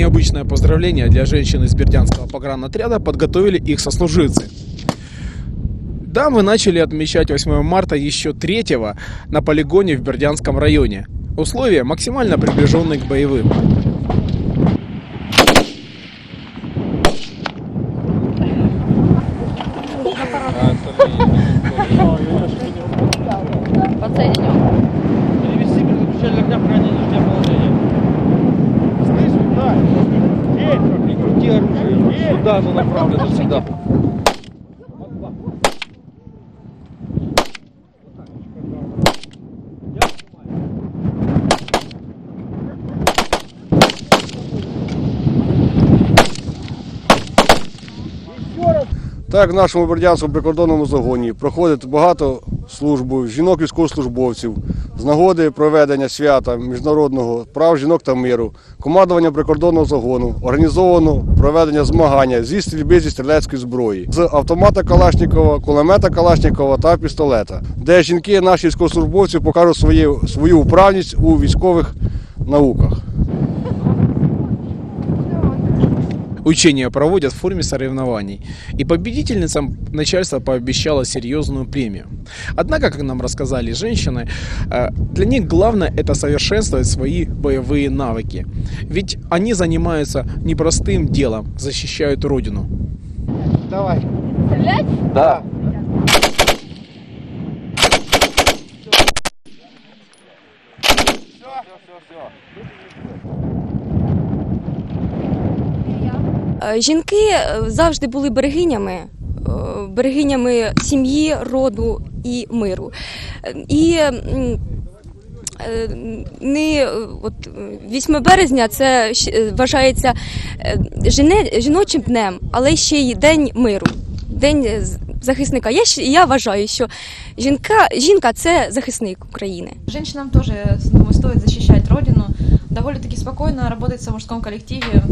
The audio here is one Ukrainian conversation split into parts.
Необычное поздравление для женщин из Бердянского погранотряда подготовили их сослуживцы. Да, мы начали отмечать 8 марта еще 3 на полигоне в Бердянском районе. Условия максимально приближенные к боевым. Перевести Сюда оно направлено всегда. Так, в нашому Бердянському прикордонному загоні проходить багато службу жінок військовослужбовців з нагоди проведення свята міжнародного прав жінок та миру, командування прикордонного загону, організовано проведення змагання зі стрільби зі стрілецької зброї з автомата Калашнікова, кулемета Калашнікова та пістолета, де жінки наші військовослужбовці покажуть свою, свою вправність у військових науках. Учения проводят в форме соревнований, и победительницам начальство пообещало серьезную премию. Однако, как нам рассказали женщины, э, для них главное это совершенствовать свои боевые навыки. Ведь они занимаются непростым делом, защищают родину. Давай. Да. Е, Жінки е, завжди були берегинями, е, берегинями сім'ї, роду і миру. Е, І е, не е, от е, 8 березня це е, вважається е, жіночим днем, але ще й день миру, день е, захисника. Я, я вважаю, що жінка, жінка це захисник України. Женщинам тоже думаю, стоит защищать родину. Довольно-таки спокойно работается в мужском коллективе.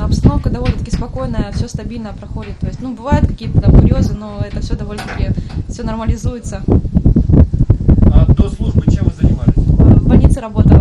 Обстановка довольно-таки спокойная, все стабильно проходит. То есть, ну, бывают какие-то там курьезы, но это все довольно-таки все нормализуется. А до службы чем вы занимались? В больнице работала.